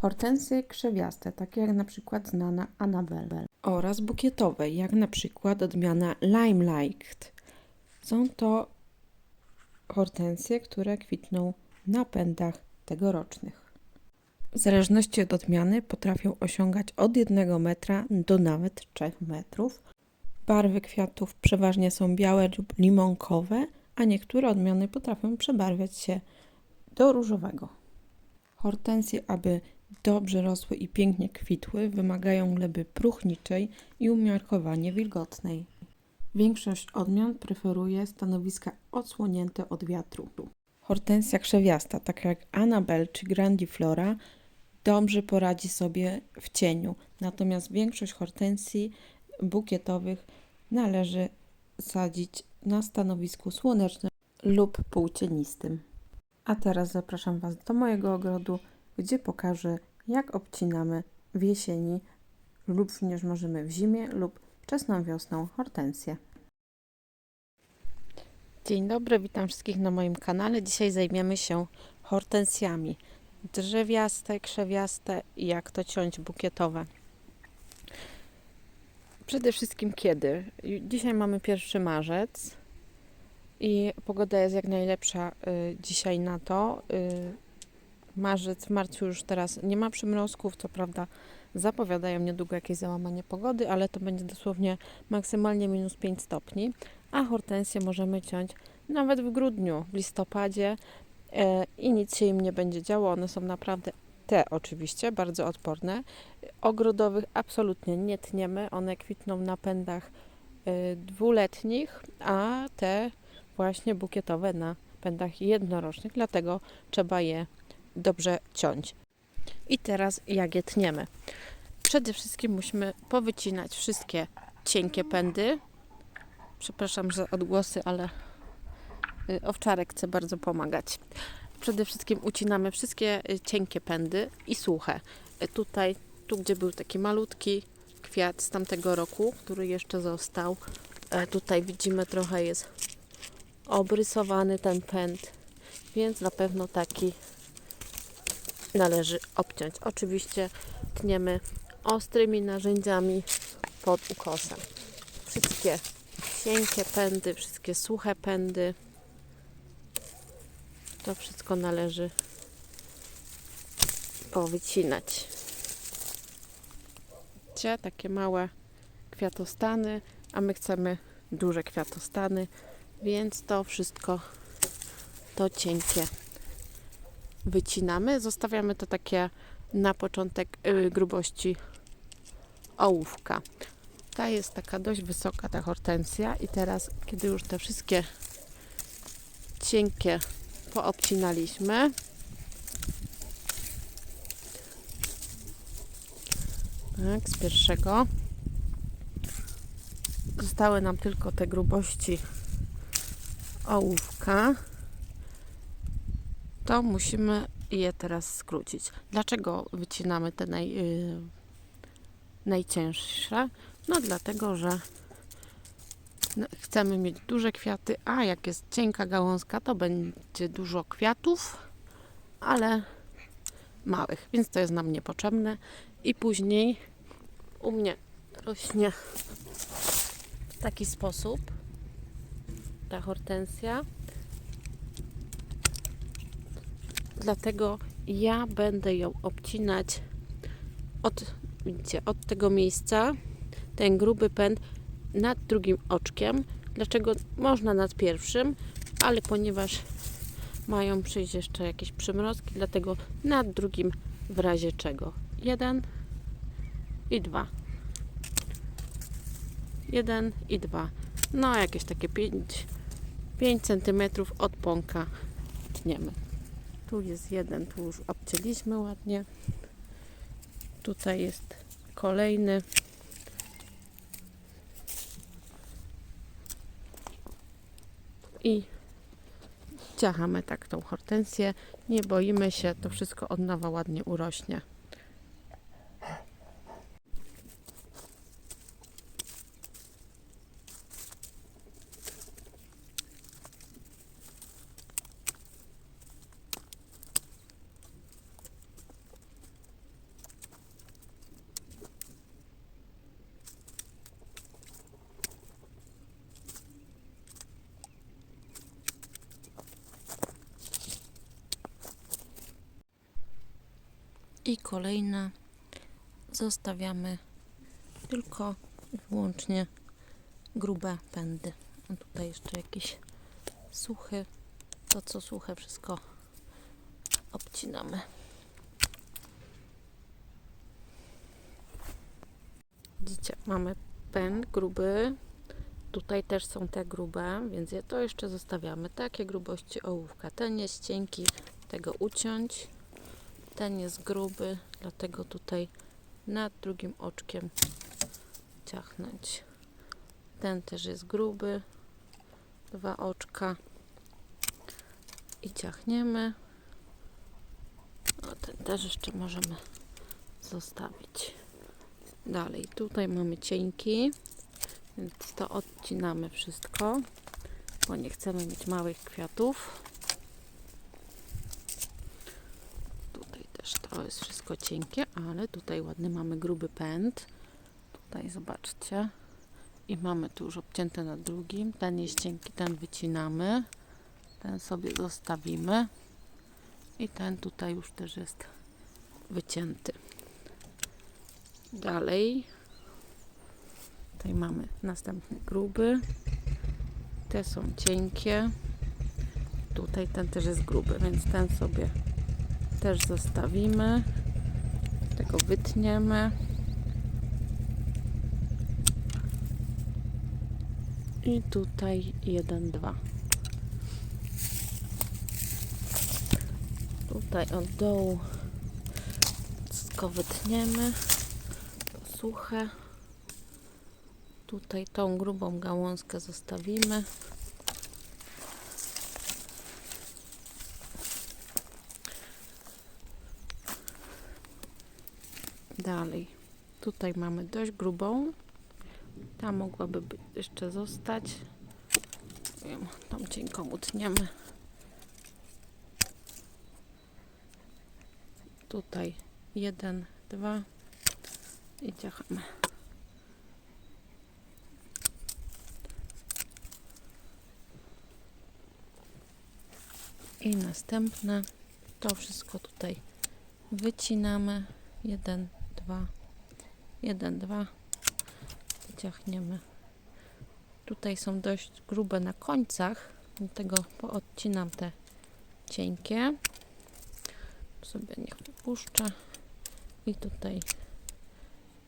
Hortensje krzewiaste, takie jak na przykład znana Annabelle. Oraz bukietowe, jak na przykład odmiana Limelight. Są to hortensje, które kwitną na pędach tegorocznych. W zależności od odmiany potrafią osiągać od 1 metra do nawet 3 metrów. Barwy kwiatów przeważnie są białe lub limonkowe, a niektóre odmiany potrafią przebarwiać się do różowego. Hortensje, aby dobrze rosły i pięknie kwitły, wymagają gleby próchniczej i umiarkowanie wilgotnej. Większość odmian preferuje stanowiska odsłonięte od wiatru. Hortensja krzewiasta, taka jak Annabelle czy Grandiflora, dobrze poradzi sobie w cieniu, natomiast większość hortensji bukietowych należy sadzić na stanowisku słonecznym lub półcienistym. A teraz zapraszam Was do mojego ogrodu, gdzie pokażę, jak obcinamy w jesieni lub również możemy w zimie lub wczesną wiosną hortensję. Dzień dobry, witam wszystkich na moim kanale. Dzisiaj zajmiemy się hortensjami. Drzewiaste, krzewiaste i jak to ciąć bukietowe. Przede wszystkim kiedy? Dzisiaj mamy 1 marzec i pogoda jest jak najlepsza y, dzisiaj na to. Y, marzec, w marcu już teraz nie ma przymrozków, co prawda zapowiadają niedługo jakieś załamanie pogody, ale to będzie dosłownie maksymalnie minus 5 stopni, a hortensje możemy ciąć nawet w grudniu, w listopadzie e, i nic się im nie będzie działo. One są naprawdę te oczywiście bardzo odporne. Ogrodowych absolutnie nie tniemy, one kwitną na pędach e, dwuletnich, a te właśnie bukietowe na pędach jednorocznych, dlatego trzeba je dobrze ciąć. I teraz jak je tniemy? Przede wszystkim musimy powycinać wszystkie cienkie pędy. Przepraszam za odgłosy, ale y, owczarek chce bardzo pomagać. Przede wszystkim ucinamy wszystkie y, cienkie pędy i suche. Y, Tutaj, tu gdzie był taki malutki kwiat z tamtego roku, który jeszcze został, e, tutaj widzimy trochę jest obrysowany ten pęd, więc na pewno taki należy obciąć. Oczywiście tniemy ostrymi narzędziami pod ukosem. Wszystkie cienkie pędy, wszystkie suche pędy. To wszystko należy powycinać. Widzicie, takie małe kwiatostany, a my chcemy duże kwiatostany, więc to wszystko to cienkie wycinamy. Zostawiamy to takie na początek y, grubości ołówka. Ta jest taka dość wysoka, ta hortensja. I teraz, kiedy już te wszystkie cienkie poobcinaliśmy, tak, z pierwszego zostały nam tylko te grubości ołówka to musimy je teraz skrócić. Dlaczego wycinamy te naj, yy, najcięższe? No dlatego, że no, chcemy mieć duże kwiaty, a jak jest cienka gałązka, to będzie dużo kwiatów, ale małych, więc to jest nam niepotrzebne. I później u mnie rośnie w taki sposób ta hortensja. Dlatego ja będę ją obcinać od, widzicie, od tego miejsca, ten gruby pęd nad drugim oczkiem. Dlaczego można nad pierwszym, ale ponieważ mają przyjść jeszcze jakieś przymrozki, dlatego nad drugim w razie czego. Jeden i dwa. Jeden i dwa. No, jakieś takie 5, 5 cm od pąka tniemy. Tu jest jeden, tu już obcięliśmy ładnie. Tutaj jest kolejny. I ciachamy tak tą hortensję. Nie boimy się, to wszystko od nowa ładnie urośnie. I kolejne zostawiamy tylko wyłącznie grube pędy. A tutaj jeszcze jakieś suchy. To co suche wszystko obcinamy. Widzicie, mamy pęd gruby. Tutaj też są te grube, więc je to jeszcze zostawiamy. Takie grubości ołówka. Ten jest cienki, tego uciąć. Ten jest gruby, dlatego tutaj nad drugim oczkiem ciachnąć. Ten też jest gruby. Dwa oczka. I ciachniemy. O, ten też jeszcze możemy zostawić. Dalej, tutaj mamy cienki, więc to odcinamy wszystko, bo nie chcemy mieć małych kwiatów. Tutaj też to jest wszystko cienkie, ale tutaj ładny mamy gruby pęd. Tutaj zobaczcie. I mamy tu już obcięte na drugim. Ten jest cienki, ten wycinamy. Ten sobie zostawimy. I ten tutaj już też jest wycięty. Dalej. Tutaj mamy następny gruby. Te są cienkie. Tutaj ten też jest gruby, więc ten sobie też zostawimy. Tego wytniemy. I tutaj jeden, dwa. Tutaj od dołu wszystko wytniemy. To suche. Tutaj tą grubą gałązkę zostawimy. Dalej. Tutaj mamy dość grubą. Ta mogłaby jeszcze zostać. Tą cienką utniemy. Tutaj jeden, dwa i ciachamy. I następne. To wszystko tutaj wycinamy. Jeden, dwa, jeden, dwa. Ciachniemy. Tutaj są dość grube na końcach, dlatego poodcinam te cienkie. Sobie niech wypuszczę. I tutaj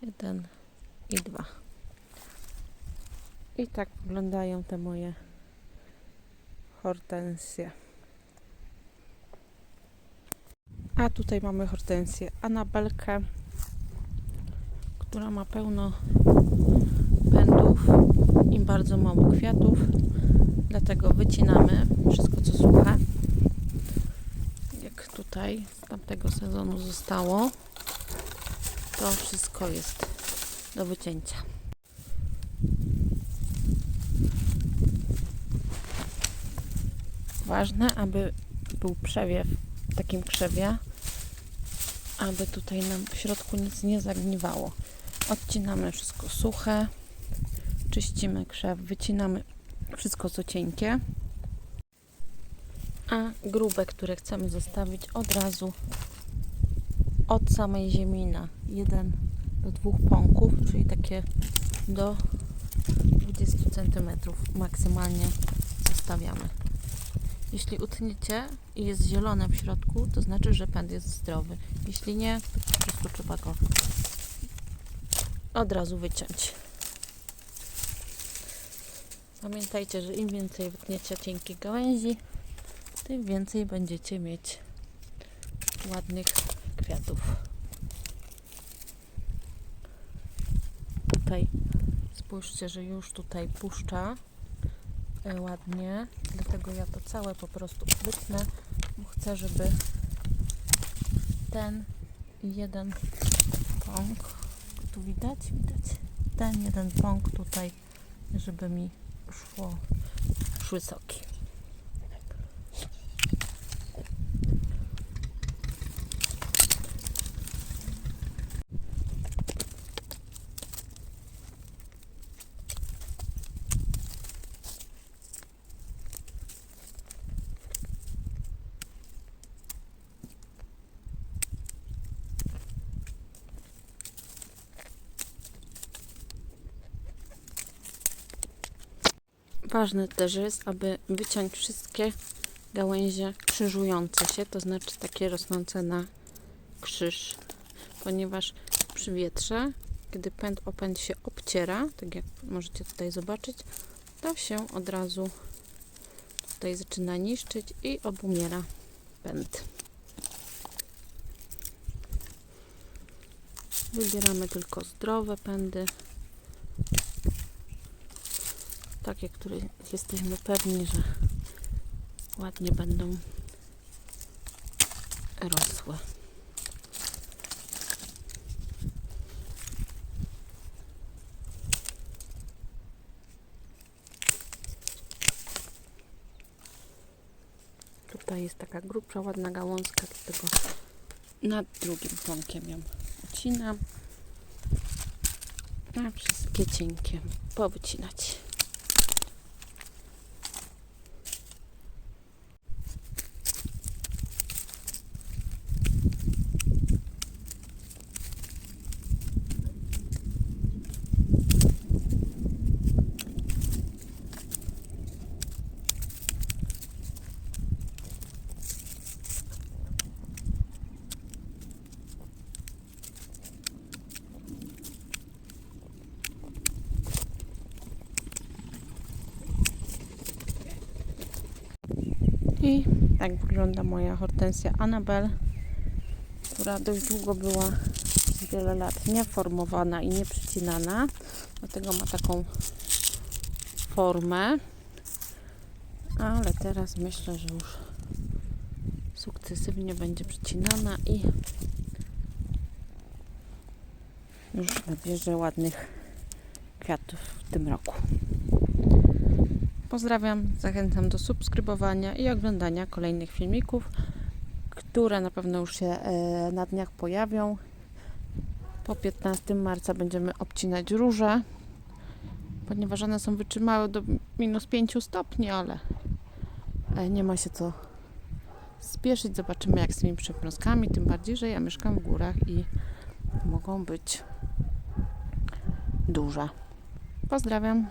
jeden i dwa. I tak wyglądają te moje hortensje. A tutaj mamy hortensję Anabelkę, która ma pełno pędów i bardzo mało kwiatów. Dlatego wycinamy wszystko co suche. Jak tutaj z tamtego sezonu zostało, to wszystko jest do wycięcia. Ważne, aby był przewiew w takim krzewie, aby tutaj nam w środku nic nie zagniwało. Odcinamy wszystko suche, czyścimy krzew, wycinamy wszystko co cienkie, a grube, które chcemy zostawić od razu od samej ziemi na 1 do 2 pąków, czyli takie do 20 cm maksymalnie zostawiamy. Jeśli utniecie i jest zielone w środku, to znaczy, że pęd jest zdrowy. Jeśli nie, to po prostu trzeba go od razu wyciąć. Pamiętajcie, że im więcej wytniecie cienkiej gałęzi, tym więcej będziecie mieć ładnych kwiatów. Tutaj spójrzcie, że już tutaj puszcza e, ładnie, dlatego ja to całe po prostu wytnę, bo chcę, żeby ten jeden pąk, tu widać? Widać. Ten jeden pąk tutaj, żeby mi szło, szły soki. Ważne też jest, aby wyciąć wszystkie gałęzie krzyżujące się, to znaczy takie rosnące na krzyż, ponieważ przy wietrze, kiedy pęd o pęd się obciera, tak jak możecie tutaj zobaczyć, to się od razu tutaj zaczyna niszczyć i obumiera pęd. Wybieramy tylko zdrowe pędy, takie, które jesteśmy pewni, że ładnie będą rosły. Tutaj jest taka grubsza, ładna gałązka, dlatego nad drugim pąkiem ją ucinam. A wszystkie cienkie powycinać. I tak wygląda moja hortensja Annabel, która dość długo była wiele lat nieformowana i nieprzycinana. Dlatego ma taką formę. Ale teraz myślę, że już sukcesywnie będzie przycinana i już nabierze ładnych kwiatów w tym roku. Pozdrawiam, zachęcam do subskrybowania i oglądania kolejnych filmików, które na pewno już się e, na dniach pojawią. Po 15 marca będziemy obcinać róże, ponieważ one są wytrzymałe do minus 5 stopni, ale e, nie ma się co spieszyć. Zobaczymy jak z tymi przymrozkami, tym bardziej, że ja mieszkam w górach i mogą być duże. Pozdrawiam.